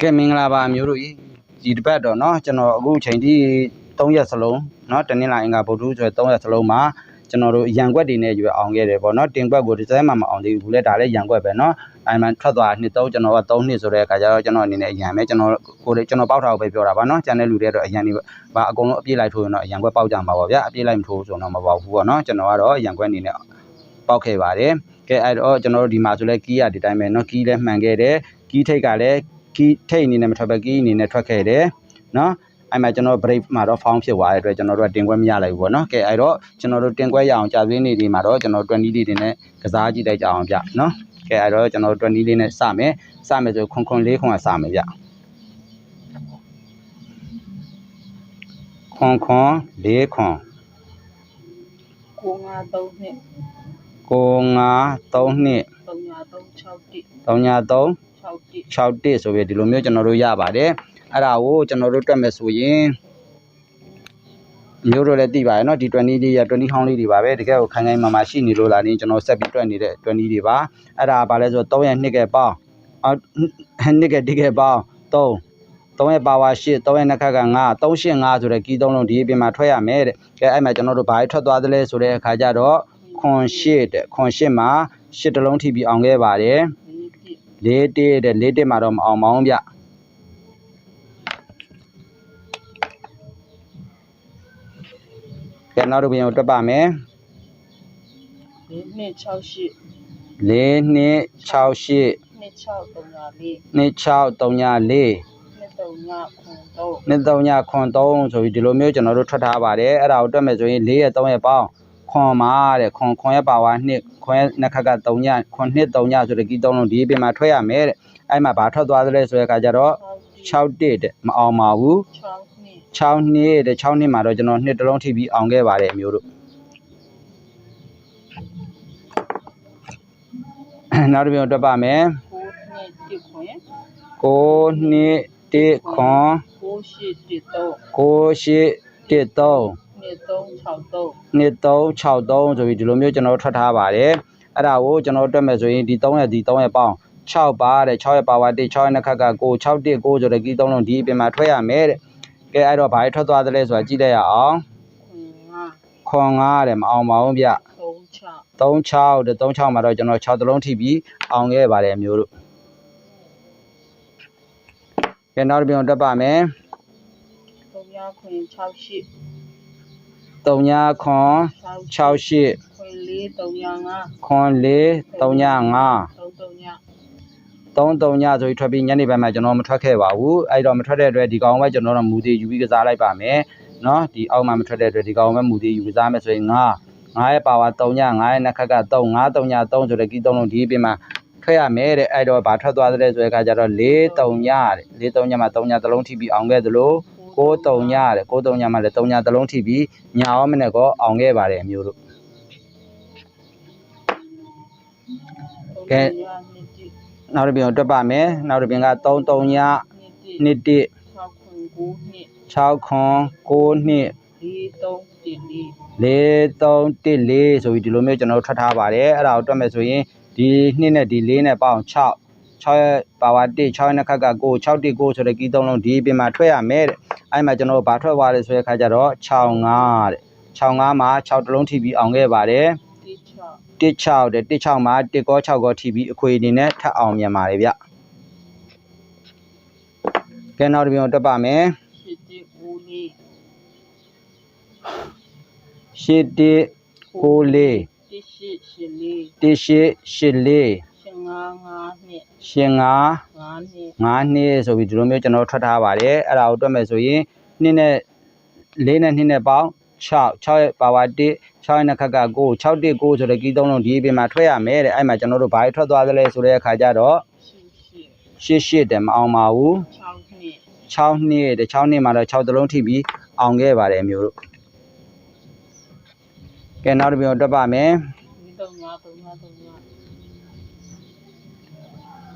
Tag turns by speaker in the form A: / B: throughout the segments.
A: ကဲမင်္ဂလာပါအမျိုးတို့ကြီးဒီတစ်ပတ်တော့เนาะကျွန်တော်အခုချိန်ထိ3ရက်စလုံးเนาะတနင်္လာအင်္ဂါဗုဒ္ဓဆို3ရက်စလုံးမှာကျွန်တော်တို့ရန်ကွက်တွေနဲ့ရွယ်အောင်ခဲ့တယ်ပေါ့เนาะတင်ကွက်ကိုဒီစဲမှာမအောင်သေးဘူးလေဒါလည်းရန်ကွက်ပဲเนาะအဲမှထွက်သွားနှစ်သုံးကျွန်တော်က3နှစ်ဆိုတဲ့အခါကျတော့ကျွန်တော်အနေနဲ့အရန်ပဲကျွန်တော်ကိုယ်ကျွန်တော်ပေါက်ထားကိုပဲပြောတာပါเนาะကျန်တဲ့လူတွေကတော့အရန်နေပါအကုန်လုံးအပြည့်လိုက်ထိုးရင်တော့အရန်ကွက်ပေါက်ကြမှာပါဗျာအပြည့်လိုက်မထိုးဆိုတော့မပေါက်ဘူးပေါ့เนาะကျွန်တော်ကတော့ရန်ကွက်အနေနဲ့ပေါက်ခဲ့ပါတယ်ကဲအဲ့တော့ကျွန်တော်တို့ဒီမှာဆိုလဲကီးရဒီတိုင်းပဲเนาะကီးလည်းမှန်ခဲ့တယ်ကီးထိတ်ကလည်း ကီးထိတ်အနေနဲ့မထွက်ပဲကီးအနေနဲ့ထွက်ခဲ့တယ်နော်အဲ့မှာကျွန်တော် break မှာတော့ found ဖြစ်သွားတဲ့အတွက်ကျွန်တော်တို့ကတင်ခွဲမရလိုက်ဘူးပေါ့နော်ကဲအဲ့တော့ကျွန်တော်တို့တင်ခွဲရအောင်ကြာသေးနေဒီမှာတော့ကျွန်တော်20လေးတင်နဲ့ကစားကြည့်လိုက်ကြအောင်ဗျနော်ကဲအဲ့တော့ကျွန်တော်20လေးနဲ့စမယ်စမယ်ဆိုခွန်ခွန်လေးခွန်ကစမယ်ဗျခွန်ခွန်လေးခွန်
B: 953နှစ်
A: 953နှစ်
B: 3936 3936 6
A: 3
B: 1
A: 3
B: 6 1
A: 6 1ဆိုပြီးဒီလိုမျိုးကျွန်တော်တို့ရပါတယ်အဲ့ဒါကိုကျွန်တော်တို့တွက်မယ်ဆိုရင်မျိုးတို့လည်းသိပါရဲ့เนาะဒီ20လေးရ20ဟောင်းလေးတွေပါပဲတကယ်ကိုခိုင်ခိုင်မာမာရှိနေလို့လားနင်းကျွန်တော်ဆက်ပြီးတွက်နေတဲ့20တွေပါအဲ့ဒါဘာလဲဆိုတော့3ရက်2ကပေါင်းအော်2က1ကပေါင်း3 3ရဲ့ပါဝါ8 3ရဲ့နှစ်ခက်က9 385ဆိုတဲ့ကီးသုံးလုံးဒီအပြင်မှာထွက်ရမယ်တဲ့ကဲအဲ့မှာကျွန်တော်တို့ဘာထွက်သွားသလဲဆိုတဲ့အခါကျတော့ခွန်8တဲ့ခွန်8မှာ8တလုံးထိပြီးအောင်ခဲ့ပါတယ်
B: 1
A: လေးတစ်တဲ့လေးတစ်မှာတော့မအောင်ပါဘူးဗျကဲနောက်တစ်ပြန်ကိုတွက်ပါမယ်
B: 2 2 6 8
A: လေးနှစ်6 8
B: 2 6 3 4
A: နှစ်6 3ည4
B: 2 3 9 3
A: နှစ်3ညခွန်3ဆိုပြီးဒီလိုမျိုးကျွန်တော်တို့ထွက်ထားပါတယ်အဲ့ဒါကိုတွက်မယ်ဆိုရင်4ရက်3ရက်ပေါင်း ခွန်မှာတဲ့ခွန်ခွန်ရဲ့ပါဝါနှစ်ခွန်ရဲ့နှစ်ခက်က3ညခွန်နှစ်3ညဆိုတဲ့ကီး3လုံးဒီအပြင်မှာထွက်ရမယ်တဲ့အဲ့မှာဘာထွက်သွားသလဲဆိုတဲ့အခါကျတော့6တစ်တဲ့မအောင်ပါဘူး
B: 6နှစ်
A: 6နှစ်တဲ့6နှစ်မှာတော့ကျွန်တော်နှစ်တစ်လုံးထိပြီးအောင်ခဲ့ပါတယ်အမျိုးတို့နောက်တစ်ပြန်တွက်ပါမယ်
B: 9နှစ်1ခွင်
A: 9နှစ်1ခွန်
B: 9 8 1 3
A: 9813
B: 2363
A: 2363ဆိုပြီးဒီလိုမျိုးကျွန်တော်ထွက်ထားပါတယ်အဲ့ဒါကိုကျွန်တော်တွက်မယ်ဆိုရင်ဒီ3ရက်ဒီ3ရက်ပေါင်း6ပါတဲ့6ရက်ပါဝါ1 6ရက်နှစ်ခါက9 6 1 9ဆိုတဲ့ကီးသုံးလုံးဒီအပြင်မှာထွက်ရမယ်တဲ့ကဲအဲ့တော့ဘာတွေထွက်သွားသလဲဆိုတာကြည့်လိုက်ရအောင်ခွန်9တဲ့မအောင်ပါဘူးဗျ
B: 36
A: 36တဲ့36မှာတော့ကျွန်တော်6သလုံးထိပြီးအောင်ခဲ့ပါတယ်မျိုးတို့ကဲနောက်တစ်ပြုံတက်ပါမယ်
B: 368 39ခွ
A: န်68
B: 435
A: 94 35 339 3
B: 3ည
A: ဆိုပြီးထွက်ပြီးညနေပိုင်းမှာကျွန်တော်မထွက်ခဲ့ပါဘူးအဲ့တော့မထွက်တဲ့အတွက်ဒီကောင်ပဲကျွန်တော်တို့မူသေးယူပြီးကစားလိုက်ပါမယ်เนาะဒီအောက်မှာမထွက်တဲ့အတွက်ဒီကောင်ပဲမူသေးယူကစားမယ်ဆိုရင်9 9ရဲ့ပါဝါ3ည9ရဲ့နှက်ခက်က3 9 3ည3ဆိုတဲ့ကီး3လုံးဒီပြင်မှာထွက်ရမယ်တဲ့အဲ့တော့ဘာထွက်သွားသလဲဆိုတဲ့အခါကျတော့4 3ညတဲ့4 3ညမှာ3ညတစ်လုံးထိပြီးအောင်ခဲ့သလို 6 3ညတဲ့6 3ညမှာလည်း3ညသလုံးထိပြီးညာရောမနဲ့ကောအောင်ခဲ့ပါတယ်အမျိုးတို့ကဲနောက်တစ်ပြန်တွက်ပါမယ်နောက်တစ်ပြန်က3 3ည
B: နှစ်
A: 2 1
B: 6ခွင်9နှစ်
A: 6ခွန်9နှစ်
B: 4 3 1 4
A: 4 3 1 4ဆိုပြီးဒီလိုမျိုးကျွန်တော်တို့ထွက်ထားပါတယ်အဲ့ဒါကိုတွက်မယ်ဆိုရင်ဒီ2နဲ့ဒီ4နဲ့ပေါင်း6 6ရဲ့ပါဝါ1 6ရဲ့နှစ်ခက်က9 6 1 9ဆိုတဲ့ကီးသုံးလုံးဒီအပြင်မှာထွက်ရမယ်တဲ့ အဲ့မှာကျွန်တော်တို့ဘာထွက်သွားလဲဆိုတဲ့ခါကျတော့6 5တဲ့6 5မှာ6တလုံးထိပြီးအောင်ခဲ့ပါတယ်
B: 1 6
A: 1 6တဲ့1 6မှာ1ကော6ကောထိပြီးအခွေအနေနဲ့ထပ်အောင်မြန်ပါတယ်ဗျကဲနောက်တစ်ပြန်ကိုတွက်ပါမယ်
B: 8 1 9
A: 8 1 9 4
B: 1 8 8 4
A: 1884
B: 5
A: 85
B: 5နှစ်5 နှစ်
A: 5နှစ်ဆိုပြီးဒီလိုမျိုးကျွန်တော်ထွက်ထားပါတယ်အဲ့ဒါကိုတွက်မယ်ဆိုရင်2နဲ့4နဲ့2နဲ့ပေါင်း6 6ရဲ့ပါဝါ1 6ရဲ့နှစ်ခက်က9 6 1 9ဆိုတဲ့ကီးသုံးလုံးဒီအပြင်မှာထွက်ရမယ်တဲ့အဲ့မှာကျွန်တော်တို့ဘာတွေထွက်သွားသလဲဆိုတဲ့အခါကျတော့
B: 8 8
A: 8 8တယ်မအောင်ပါဘူး
B: 6နှစ်
A: 6နှစ်တဲ့6နှစ်မှာတော့6တလုံးထိပြီးအောင်ခဲ့ပါတယ်အမျိုးတို့ကဲနောက်တစ်ပြန်တွက်ပါမယ်
B: 3 3 3 3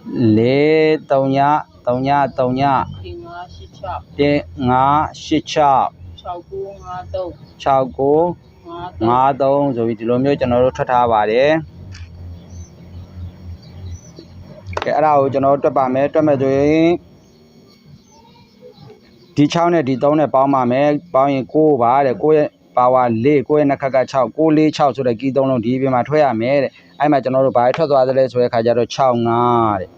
A: 4 3ည3ည3ည
B: 5 8 6
A: 1 5 8 6
B: 6 9 5 3
A: 6 9
B: 5 3
A: 53ဆိုပြီးဒီလိုမျိုးကျွန်တော်တို့ထွက်ထားပါတယ်ကဲအဲ့ဒါကိုကျွန်တော်တို့တွက်ပါမယ်တွက်မယ်ဆိုရင်ဒီ6နဲ့ဒီ3နဲ့ပေါင်းပါမယ်ပေါင်းရင်6ပါတဲ့6ရဲ့ပါဝါ4 6ရဲ့နှစ်ခက်က6 6 4 6ဆိုတဲ့ကီး3လုံးဒီပြင်မှာထွက်ရမယ်တဲ့ အဲ့မှာကျွန်တော်တို့ဘာထွက်သွားသလဲဆိုတဲ့ခါကျတော့6 5တဲ့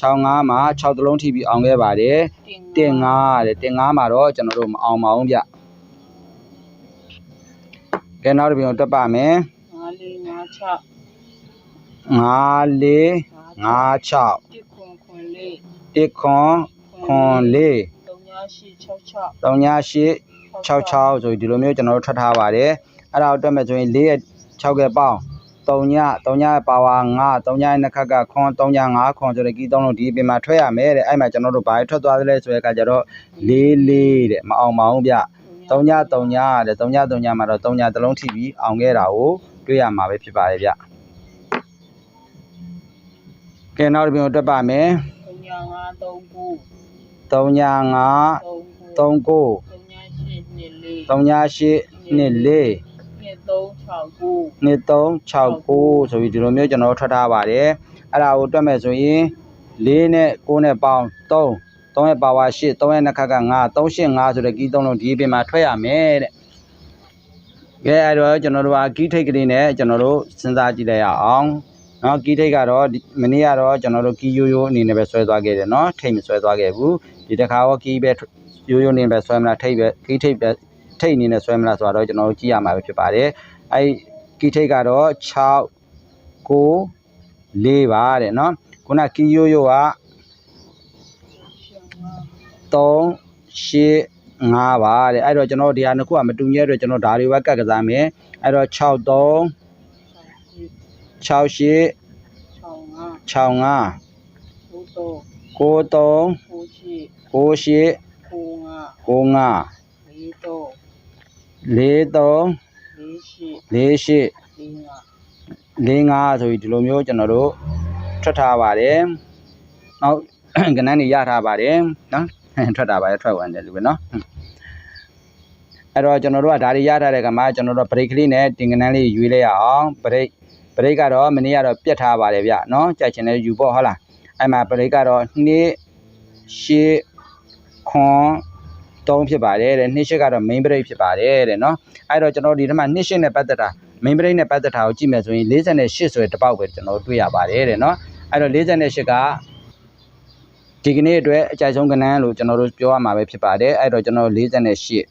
A: 6 5မှာ6တလုံးထိပြီးအောင်ခဲ့ပါတယ်
B: တင်
A: တင်5တဲ့တင်5မှာတော့ကျွန်တော်တို့မအောင်ပါဘူးဗျကဲနောက်တစ်ပြင်ကိုတက်ပါမယ်
B: 5လေး5
A: 5 4 5 6
B: 6 1ခွန်ခွန်လေး
A: 1ခွန်ခွန်4
B: 3866
A: 38 66ဆိုပြီးဒီလိုမျိုးကျွန်တော်တို့ထွက်ထားပါတယ်အဲ့ဒါကိုတွက်မယ်ဆိုရင်4ရဲ့6ရဲ့ပေါင်း 3ည3ညရဲ့ပါဝါ9 3ညရဲ့နှစ်ခက်ကခွန်3ည5ခွန်ဆိုတဲ့ကီးသုံးလုံးဒီအပြင်မှာထွက်ရမယ်တဲ့အဲ့မှာကျွန်တော်တို့ဘာထွက်သွားသလဲဆိုတဲ့အခါကျတော့4 4တဲ့မအောင်ပါဘူးဗျ3ည3ညတဲ့3ည3ညမှာတော့3ညတစ်လုံးထိပြီးအောင်ခဲ့တာကိုတွေ့ရမှာပဲဖြစ်ပါတယ်ဗျကဲနောက်တစ်ပြင်ကိုတွက်ပါမယ်
B: 3 5 3 9
A: 3ည5
B: 3 9
A: 3 9
B: 3 8 2 4
A: 3ည8နှစ်4
B: 2 3 6 9
A: နှစ်369ဆိုပြီးဒီလိုမျိုးကျွန်တော်တို့ထွက်ထားပါတယ်အဲ့ဒါကိုတွက်မယ်ဆိုရင်4နဲ့9နဲ့ပေါင်း3 3ရဲ့ပါဝါ8 3ရဲ့နှစ်ခက်က9 385ဆိုတဲ့ကီးသုံးလုံးဒီအပြင်မှာထွက်ရမယ်တဲ့ကဲအဲ့တော့ကျွန်တော်တို့ကကီးထိတ်ကလေးနဲ့ကျွန်တော်တို့စဉ်းစားကြည့်လိုက်ရအောင်နော်ကီးထိတ်ကတော့ဒီမနေ့ကတော့ကျွန်တော်တို့ကီးရိုးရိုးအနေနဲ့ပဲဆွဲသွားခဲ့တယ်နော်ထိတ်မဆွဲသွားခဲ့ဘူးဒီတစ်ခါတော့ကီးပဲရိုးရိုးအနေနဲ့ပဲဆွဲမလားထိတ်ပဲကီးထိတ်ပဲထိတ်အနေနဲ့ဆွဲမလားဆိုတော့ကျွန်တော်တို့ကြည့်ရမှာပဲဖြစ်ပါတယ် အဲ့ကီထိတ်ကတော့6 9 4ပါတဲ့နော်ခုနကီရိုးရိုးက3 8 5ပါတဲ့အဲ့တော့ကျွန်တော်ဒီဟာနှစ်ခုကမတူညီတဲ့ကျွန်တော်ဒါတွေပဲကတ်ကစားမယ်အဲ့တော့6 3 6 8
B: 6 5
A: cô tố
B: cô
A: sĩ cô
B: nga
A: lê tố
B: 9
A: 9 5
B: 4 3
A: 4 3
B: 4 8
A: 4 8
B: 4 5
A: 5 5ဆိုပြီးဒီလိုမျိုးကျွန်တော်တို့ထွက်ထားပါတယ်နောက်ကနန်းနေရထားပါတယ်နော်ထွက်တာပါထွက်ဝင်တယ်လူပဲနော်အဲ့တော့ကျွန်တော်တို့ကဒါတွေရထားတဲ့ကမှကျွန်တော်တို့ break လေးနဲ့တင်ကနန်းလေးရွေးလိုက်ရအောင် break break ကတော့မနေ့ကတော့ပြတ်ထားပါတယ်ဗျနော်ကြိုက်ချင်တဲ့ယူပေါ့ဟုတ်လားအဲ့မှာ break ကတော့2 8ခွန် 3ဖြစ်ပါတယ်တဲ့2 8ကတော့ main break ဖြစ်ပါတယ်တဲ့နော်အဲ့တော့ကျွန်တော်ဒီထဲမှာ2 8နဲ့ပတ်သက်တာ main break နဲ့ပတ်သက်တာကိုကြည့်မယ်ဆိုရင်48ဆိုတဲ့တစ်ပေါက်ပဲကျွန်တော်တွေ့ရပါတယ်တဲ့နော်အဲ့တော့48ကဒီကနေ့အတွက်အကြိုက်ဆုံးကဏ္ဍလို့ကျွန်တော်တို့ပြောရမှာပဲဖြစ်ပါတယ်အဲ့တော့ကျွန်တော်48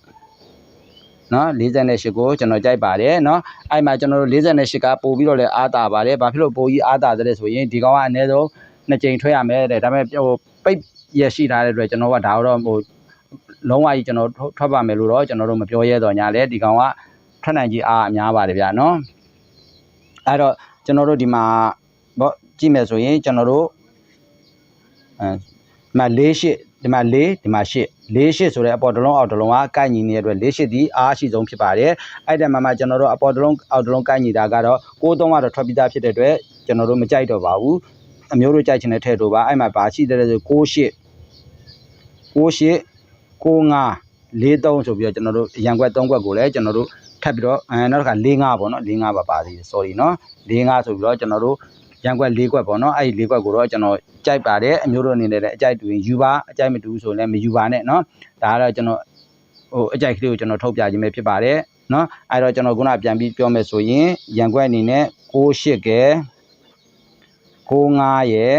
A: နော်48ကိုကျွန်တော်ကြိုက်ပါတယ်နော်အဲ့မှာကျွန်တော်တို့48ကပို့ပြီးတော့လဲအားတာပါတယ်ဘာဖြစ်လို့ပို့ကြီးအားတာတဲ့ဆိုရင်ဒီကောင်ကအနည်းဆုံးနှစ်ကြိမ်ထွက်ရမယ်တဲ့ဒါပေမဲ့ဟိုပိတ်ရရှိထားတဲ့အတွက်ကျွန်တော်ကဒါတော့ဟို လုံးဝကြီးကျွန်တော်ထွက်ပါမယ်လို့တော့ကျွန်တော်တို့မပြောရဲတော့ညာလဲဒီကောင်ကထွက်နိုင်ကြီးအားအများပါတယ်ဗျာနော်အဲ့တော့ကျွန်တော်တို့ဒီမှာပေါ့ကြည့်မယ်ဆိုရင်ကျွန်တော်တို့အဲဒီမှာ၄ရှစ်ဒီမှာ၄ဒီမှာရှစ်၄ရှစ်ဆိုတဲ့အပေါ်တစ်လုံးအောက်တစ်လုံးကကိုက်ညီနေတဲ့အတွက်၄ရှစ်ဒီအားရှိဆုံးဖြစ်ပါတယ်အဲ့ဒါမှမှကျွန်တော်တို့အပေါ်တစ်လုံးအောက်တစ်လုံးကိုက်ညီတာကတော့6သုံးကတော့ထွက်ပြီးသားဖြစ်တဲ့အတွက်ကျွန်တော်တို့မကြိုက်တော့ပါဘူးအမျိုးတို့ကြိုက်ချင်တဲ့ထဲ့တို့ပါအဲ့မှာဘာရှိတဲ့လဲဆို6ရှစ်6ရှစ် 9 5 43ဆိုပြီးတော့ကျွန်တော်တို့ရန်ကွက်3ကွက်ကိုလည်းကျွန်တော်တို့ထပ်ပြီးတော့အဲနောက်တစ်ခါ4 5ပေါ့နော်4 5ပါပါသေးတယ် sorry နော်4 5ဆိုပြီးတော့ကျွန်တော်တို့ရန်ကွက်၄ကွက်ပေါ့နော်အဲ့ဒီ၄ကွက်ကိုတော့ကျွန်တော်ကြိုက်ပါတယ်အမျိုးတို့အနေနဲ့လည်းအကြိုက်တူရင်ယူပါအကြိုက်မတူဘူးဆိုရင်လည်းမယူပါနဲ့နော်ဒါကတော့ကျွန်တော်ဟိုအကြိုက်ကလေးကိုကျွန်တော်ထုတ်ပြခြင်းပဲဖြစ်ပါတယ်နော်အဲ့တော့ကျွန်တော်ခုနပြန်ပြီးပြောမယ်ဆိုရင်ရန်ကွက်အနေနဲ့6 8ကဲ9 5ရယ်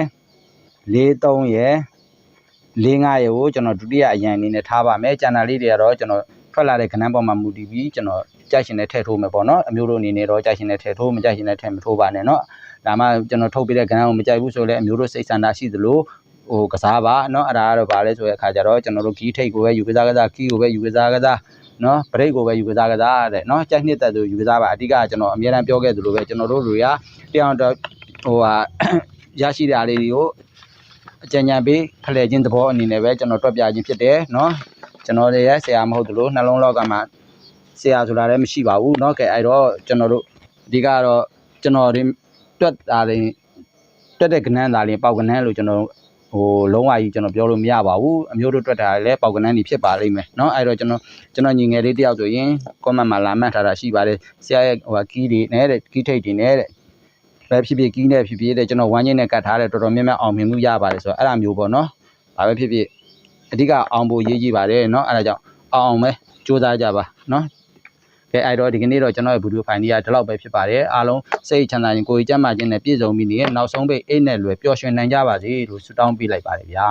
A: 4 3ရယ် 4 5ရယ်ကိုကျွန်တော်ဒုတိယအရန်အနေနဲ့ထားပါမယ်ကျန်တာလေးတွေကတော့ကျွန်တော်ထွက်လာတဲ့ခဏန်းပေါ်မှာမူတည်ပြီးကျွန်တော်ကြိုက်ရှင်တဲ့ထည့်ထိုးမယ်ပေါ့နော်အမျိုးတို့အနေနဲ့တော့ကြိုက်ရှင်တဲ့ထည့်ထိုးမကြိုက်ရှင်တဲ့ထည့်မထိုးပါနဲ့နော်ဒါမှကျွန်တော်ထုတ်ပြတဲ့ခဏန်းကိုမကြိုက်ဘူးဆိုလည်းအမျိုးတို့စိတ်ဆန္ဒရှိသလိုဟိုကစားပါเนาะအဲ့ဒါကတော့ဗာလဲဆိုတဲ့အခါကျတော့ကျွန်တော်တို့ကီးထိတ်ကိုပဲယူကစားကစားကီးကိုပဲယူကစားကစားเนาะဘရိတ်ကိုပဲယူကစားကစားတဲ့เนาะကြိုက်နှစ်သက်သူယူကစားပါအဓိကကျွန်တော်အများအားပြောခဲ့သလိုပဲကျွန်တော်တို့တွေကတရားတော့ဟိုဟာရရှိတဲ့အားလေးတွေကို အကြံဉာဏ်ပေးဖလှယ်ခြင်းသဘောအနေနဲ့ပဲကျွန်တော်တွက်ပြခြင်းဖြစ်တယ်เนาะကျွန်တော်တွေရဲ့ဆရာမဟုတ်သလိုနှလုံးလောကမှာဆရာဆိုတာလည်းမရှိပါဘူးเนาะကဲအဲ့တော့ကျွန်တော်တို့အဓိကတော့ကျွန်တော်တွေတွက်တာတွေတွက်တဲ့ကဏ္ဍသားလေးပေါက်ကဏ္ဍလို့ကျွန်တော် ဟိုလုံးဝကြီးကျွန်တော်ပြောလို့မရပါဘူးအမျိုးတို့တွက်တာလည်းပေါက်ကနန်းကြီးဖြစ်ပါလိမ့်မယ်เนาะအဲ့တော့ကျွန်တော်ကျွန်တော်ညီငယ်လေးတယောက်ဆိုရင် comment မှာလာမှတ်ထားတာရှိပါတယ်ဆရာရဲ့ဟိုကီးတွေနဲ့တဲ့ကီးထိတ်တွေနဲ့တဲ့ ပဲဖြစ်ဖြစ်ကီးနဲ့ဖြစ်ဖြစ်တဲ့ကျွန်တော်ဝမ်းချင်းနဲ့ကတ်ထားတဲ့တော်တော်များများအောင်မြင်မှုရပါတယ်ဆိုတော့အဲ့ဒါမျိုးပေါ့เนาะဘာပဲဖြစ်ဖြစ် အဓိကအောင်ဖို့ရေးကြည့်ပါတယ်เนาะအဲ့ဒါကြောင့်အောင်အောင်ပဲစူးစမ်းကြပါเนาะကဲအဲ့တော့ဒီကနေ့တော့ကျွန်တော်ရဲ့ဗီဒီယိုဖိုင်လေးကဒီလောက်ပဲဖြစ်ပါတယ်အားလုံးစိတ်ချမ်းသာခြင်းကိုယ်ကြီးကျန်းမာခြင်းနဲ့ပြည့်စုံပြီးနေနောက်ဆုံးပိတ်အိတ်နဲ့လွယ်ပျော်ရွှင်နိုင်ကြပါစေလို့ဆုတောင်းပေးလိုက်ပါတယ်ဗျာ